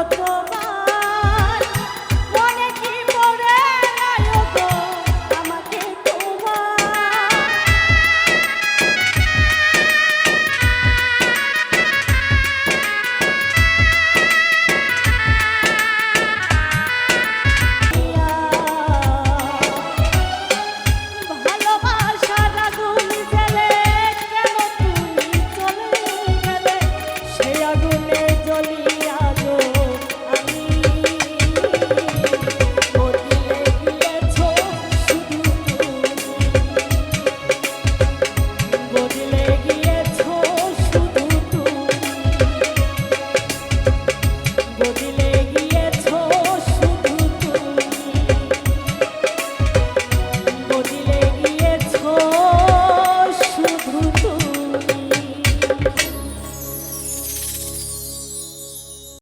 Lord, Lord.